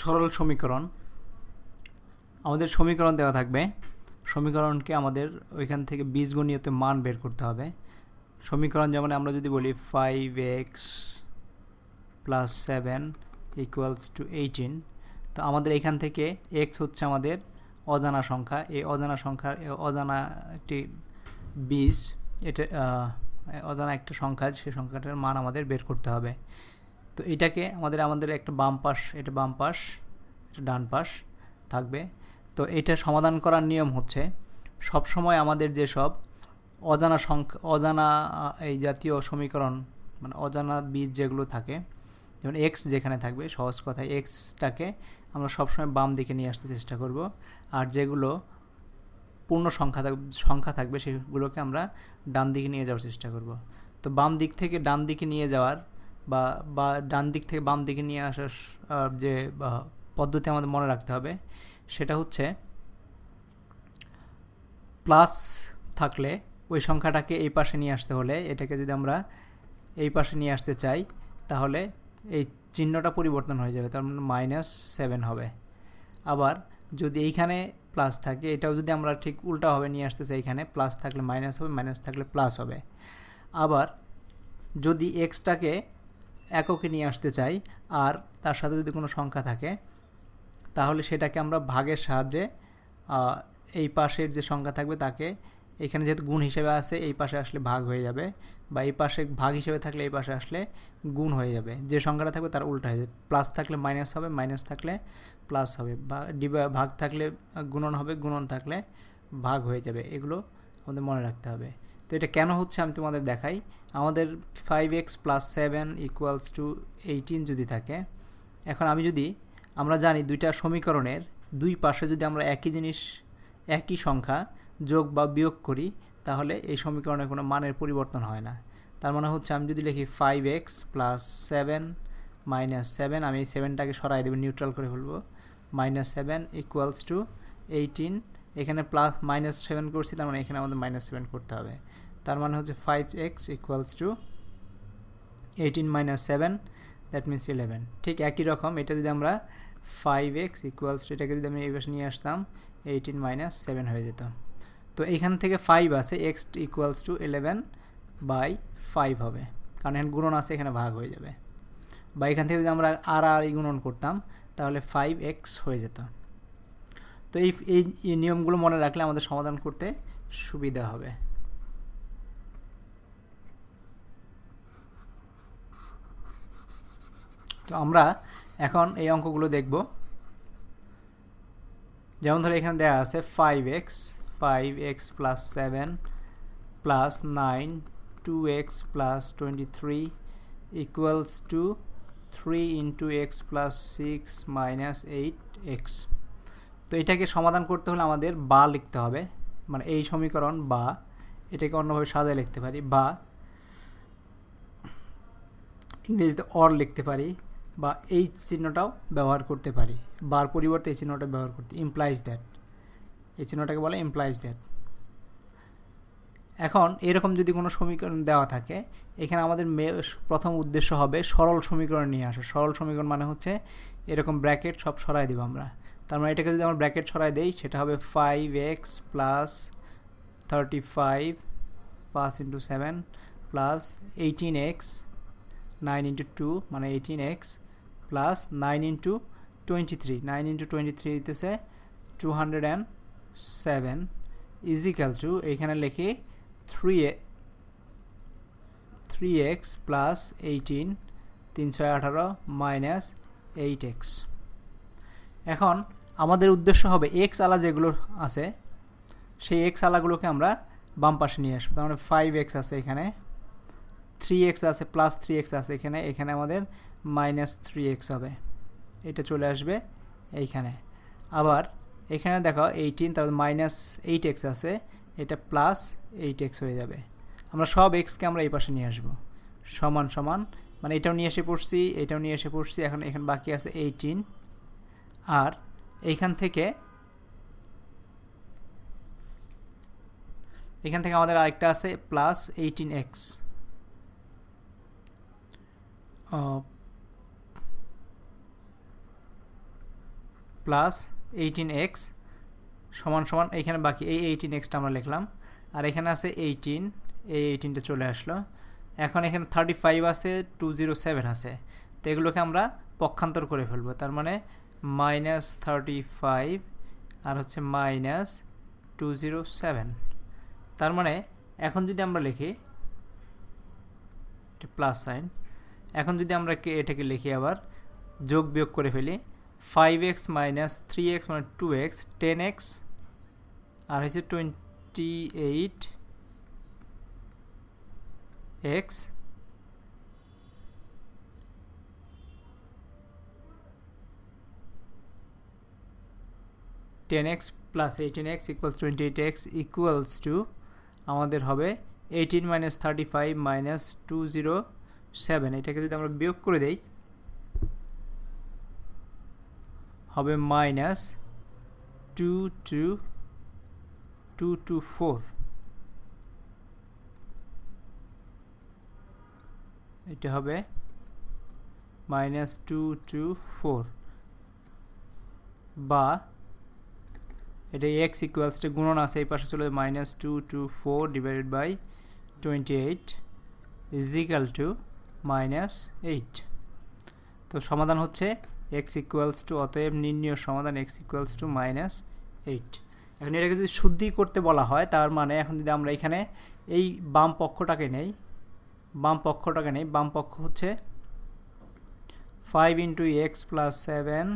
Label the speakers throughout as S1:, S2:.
S1: সরল সমীকরণ। আমাদের সমীকরণ দেওয়া থাকবে। সমীকরণকে আমাদের ওইখান থেকে বীজগণীয়তে মান বের করতে হবে। সমীকরণ যেমন আমরা যদি বলি five x plus seven equals to eighteen তো আমাদের এখান থেকে এক্স হচ্ছে আমাদের অজানা সংখ্যা। এই অজানা সংখ্যার অজানা একটি বীজ, এটা অজানা একটা সংখ্যা সেই সংখ্যাটার মান আমাদের বের করতে হবে। তো এটাকে আমাদের আমাদের একটা বাম পাশ, এটা বাম পাশ, এটা ডান পাশ থাকবে। তো এটা সমাধান করার নিয়ম হচ্ছে সব সময় আমাদের যেসব অজানা সংখ্যা, অজানা এই জাতীয় সমীকরণ মানে অজানা বীজ যেগুলো থাকে, যেমন এক্স যেখানে থাকবে, সহজ কথায় এক্সটাকে আমরা সবসময় বাম দিকে নিয়ে আসতে চেষ্টা করব। আর যেগুলো পূর্ণ সংখ্যা সংখ্যা থাকবে, সেগুলোকে আমরা ডান দিকে নিয়ে যাওয়ার চেষ্টা করব। তো বাম দিক থেকে ডান দিকে নিয়ে যাওয়ার বা বা ডান দিক থেকে বাম দিকে নিয়ে আসার যে পদ্ধতি আমাদের মনে রাখতে হবে, সেটা হচ্ছে প্লাস থাকলে ওই সংখ্যাটাকে এই পাশে নিয়ে আসতে হলে এটাকে যদি আমরা এই পাশে নিয়ে আসতে চাই, তাহলে এই চিহ্নটা পরিবর্তন হয়ে যাবে, তার মানে মাইনাস সেভেন হবে। আবার যদি এইখানে প্লাস থাকে, এটাও যদি আমরা ঠিক উল্টাভাবে নিয়ে আসতে চাই এখানে প্লাস থাকলে মাইনাস হবে মাইনাস থাকলে প্লাস হবে। আবার যদি এক্সটাকে এককে নিয়ে আসতে চাই, আর তার সাথে যদি কোনো সংখ্যা থাকে, তাহলে সেটাকে আমরা ভাগের সাহায্যে এই পাশের যে সংখ্যা থাকবে তাকে, এখানে যেহেতু গুণ হিসেবে আছে, এই পাশে আসলে ভাগ হয়ে যাবে, বা এই পাশে ভাগ হিসেবে থাকলে এই পাশে আসলে গুণ হয়ে যাবে। যে সংখ্যাটা থাকবে তার উল্টা হয়ে যাবে। প্লাস থাকলে মাইনাস হবে, মাইনাস থাকলে প্লাস হবে, বা ভাগ থাকলে গুণন হবে, গুণন থাকলে ভাগ হয়ে যাবে। এগুলো আমাদের মনে রাখতে হবে। তো এটা কেন হচ্ছে আমি তোমাদের দেখাই। আমাদের five x plus seven equals to eighteen যদি থাকে, এখন আমি যদি, আমরা জানি দুইটা সমীকরণের দুই পাশে যদি আমরা একই জিনিস, একই সংখ্যা যোগ বা বিয়োগ করি, তাহলে এই সমীকরণের কোনো মানের পরিবর্তন হয় না। তার মানে হচ্ছে আমি যদি লিখি five x plus seven minus seven আমি এই সেভেনটাকে সরাই দেবো নিউট্রাল করে ফেলব minus seven equals to eighteen এখানে প্লাস মাইনাস সেভেন করছি, তার মানে এখানে আমাদের মাইনাস সেভেন করতে হবে। তার মানে হচ্ছে five x equals to eighteen minus seven that means eleven ঠিক একই রকম, এটা যদি আমরা ফাইভ এক্স ইকুয়ালস টু এটাকে যদি আমি এই পাশে নিয়ে আসতাম এইটিন মাইনাস সেভেন হয়ে যেত। তো এখান থেকে ফাইভ আছে x equals to eleven by five হবে। কারণ এখানে গুণন আছে, এখানে ভাগ হয়ে যাবে। বা এখান থেকে যদি আমরা আর আর গুণন করতাম, তাহলে ফাইভ এক্স হয়ে যেত। তো এই এই নিয়মগুলো মনে রাখলে আমাদের সমাধান করতে সুবিধা হবে। তো আমরা এখন এই অঙ্কগুলো দেখব। যেমন ধরো এখানে দেওয়া আছে five x five x plus seven plus nine two x plus twenty three equals to three into x plus six minus eight x তো এটাকে সমাধান করতে হলে আমাদের বা লিখতে হবে। মানে এই সমীকরণ বা, এটাকে অন্যভাবে সাজায় লিখতে পারি। বা, ইংরেজিতে অর লিখতে পারি বা এই চিহ্নটাও ব্যবহার করতে পারি। বার পরিবর্তে এই চিহ্নটা ব্যবহার করতে ইমপ্লাইজ দ্যাট এই চিহ্নটাকে বলে ইমপ্লাইজ দ্যাট এখন এরকম যদি কোনো সমীকরণ দেওয়া থাকে, এখানে আমাদের প্রথম উদ্দেশ্য হবে সরল সমীকরণ নিয়ে আসা। সরল সমীকরণ মানে হচ্ছে এরকম ব্র্যাকেট সব সরাই দেবো আমরা। তার মানে এটাকে যদি আমরা ব্র্যাকেট সরাই দেই, সেটা হবে five x plus thirty five পাঁচ into seven plus eighteen x nine into two মানে eighteen x plus nine into twenty three nine into twenty three দিতেছে two hundred and seven equal to এইখানে লিখি three three x plus eighteen তিনশো আঠারো minus eight x এখন আমাদের উদ্দেশ্য হবে এক্স আলা যেগুলো আছে, সেই এক্স আলাগুলোকে আমরা বাম পাশে নিয়ে আসব। তার মানে ফাইভ এক্স আছে এখানে থ্রি এক্স আছে প্লাস থ্রি এক্স আছে এখানে এখানে আমাদের মাইনাস থ্রি এক্স হবে। এটা চলে আসবে এইখানে। আবার এখানে দেখো এইটিন তারপর মাইনাস এইট এক্স আছে, এটা প্লাস এইট এক্স হয়ে যাবে। আমরা সব এক্সকে আমরা এই পাশে নিয়ে আসব। সমান সমান মানে এটাও নিয়ে এসে পড়ছি, এটাও নিয়ে এসে পড়ছি, এখন এখানে বাকি আছে এইটিন আর এইখান থেকে এখান থেকে আমাদের আরেকটা আছে plus eighteen x plus eighteen x সমান সমান, এইখানে বাকি, এই এইটিন এক্সটা আমরা লিখলাম। আর এখানে আছে এইটিন এই এইটিনটা চলে আসলো। এখন এখানে থার্টি ফাইভ আছে টু জিরো সেভেন আছে। তো এগুলোকে আমরা পক্ষান্তর করে ফেলব। তার মানে মাইনাস থার্টি ফাইভ আর হচ্ছে মাইনাস টু জিরো সেভেন। তার মানে এখন যদি আমরা লিখি প্লাস সাইন এখন যদি আমরা এটাকে লিখি আবার, যোগ বিয়োগ করে ফেলি five x minus three x মানে টু এক্স টেন এক্স আর হচ্ছে twenty eight x ten x plus eighteen x equals twenty eight x equals to আমাদের হবে eighteen minus thirty five minus two zero seven এটাকে যদি আমরা বিয়োগ করে দেই, হবে minus two two two two four এটা হবে মাইনাস টু টু ফোর বা এটা এক্স ইকুয়ালসটা গুণন আছে, এই পাশে চলে minus two two four divided by twenty eight is equal to minus eight তো সমাধান হচ্ছে এক্স ইকুয়ালস টু অতএব নির্ণয় সমাধান x equals to minus eight এখন এটাকে যদি শুদ্ধি করতে বলা হয়, তার মানে এখন যদি আমরা এখানে এই বাম পক্ষটাকে নেই, বাম পক্ষটাকে নেই, বাম পক্ষ হচ্ছে five into x plus seven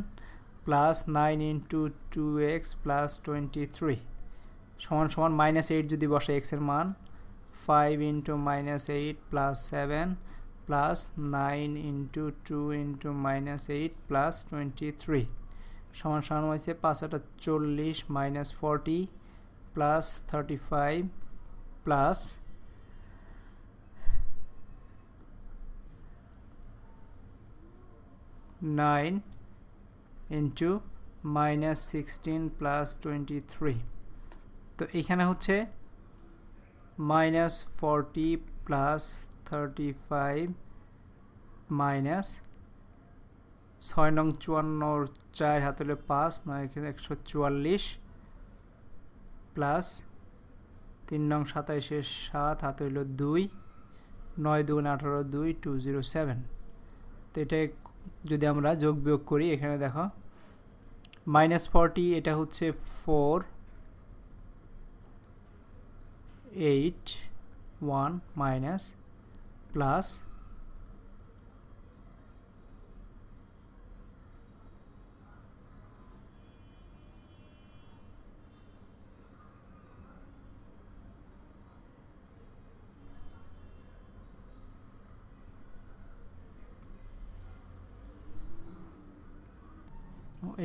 S1: plus nine into two x plus twenty three সমান সমান মাইনাস এইট যদি বসে এক্সের মান five into minus eight plus seven plus nine into two into minus eight plus twenty three সমান সমান হয়েছে পাঁচ আটা চল্লিশ minus forty plus thirty five plus nine into minus sixteen plus twenty three তো এখানে হচ্ছে minus forty plus thirty five minus ছয় নং চুয়ান্ন চার হাতলে পাঁচ, নয় একশো চুয়াল্লিশ প্লাস তিন নং সাতাইশে সাত হাতে হইল দুই, নয় দুগুণ আঠারো দুই টু জিরো সেভেন তো এটা যদি আমরা যোগ বিয়োগ করি, এখানে দেখো মাইনাস ফর্টি এটা হচ্ছে four eight one minus plus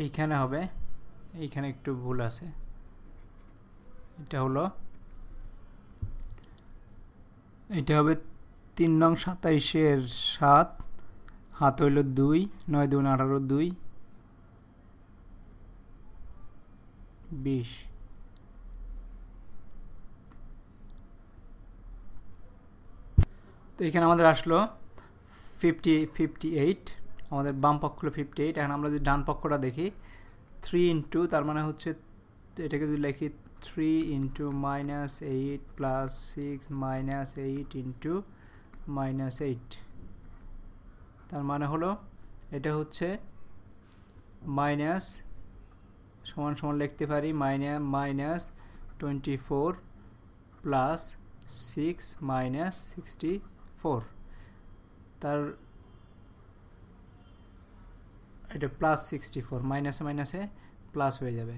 S1: এইখানে হবে। এইখানে একটু ভুল আছে। এটা হলো এটা হবে তিন নং সাতাইশের সাত, হাত হইল দুই, নয় দুই আঠারো, দুই, বিশ। তো এখানে আমাদের আসলো ফিফটি ফিফটি এইট আমাদের বাম পক্ষ হলো ফিফটি এইট এখন আমরা যদি ডান পক্ষটা দেখি থ্রি ইন্টু তার মানে হচ্ছে এটাকে যদি লিখি three into minus eight plus six minus eight into minus eight তার মানে হলো, এটা হচ্ছে মাইনাস সমান সমান লিখতে পারি minus minus twenty four plus six minus sixty four তার এটা প্লাস সিক্সটি ফোর মাইনাসে মাইনাসে প্লাস হয়ে যাবে।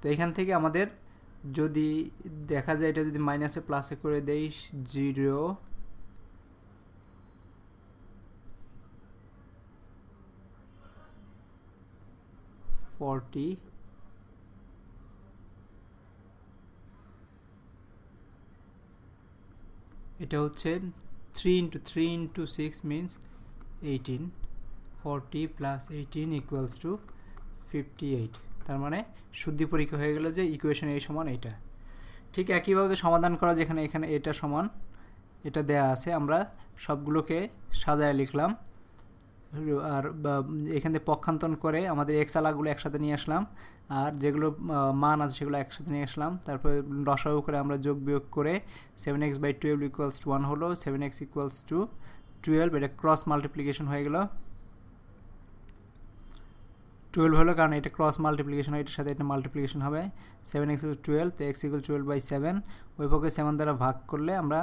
S1: তো এখান থেকে আমাদের যদি দেখা যায় এটা যদি মাইনাসে প্লাসে করে দেই জিরো ফর্টি এটা হচ্ছে three into three into six means eighteen forty plus eighteen equals to fifty eight তার মানে শুদ্ধি পরীক্ষা হয়ে গেল যে ইকুয়েশন এই সমান এইটা। ঠিক একইভাবে সমাধান করা যেখানে এখানে এটা সমান, এটা দেয়া আছে, আমরা সবগুলোকে সাজায় লিখলাম। আর এখান থেকে পক্ষান্তন করে আমাদের এক্স আলাগুলো একসাথে নিয়ে আসলাম। আর যেগুলো মান আছে সেগুলো একসাথে নিয়ে আসলাম। তারপরে রসায়ু করে আমরা যোগ বিয়োগ করে seven x by twelve equals to one হলো seven x equals to twelve এটা ক্রস মাল্টিপ্লিকেশন হয়ে গেল। টুয়েলভ হলো কারণ এটা ক্রস মাল্টিপ্লিকেশন হয়, এটার সাথে এটা মাল্টিপ্লিকেশন হবে। সেভেন এক্স টুয়েলভ তো x equal twelve by seven ওই পক্ষে সেভেন দ্বারা ভাগ করলে আমরা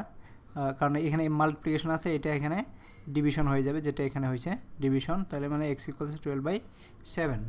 S1: কারণ এখানে মাল্টিপ্লিকেশন আছে, এটা এখানে ডিভিশন হয়ে যাবে, যেটা এখানে হয়েছে ডিভিশন তাহলে মানে x equals twelve by seven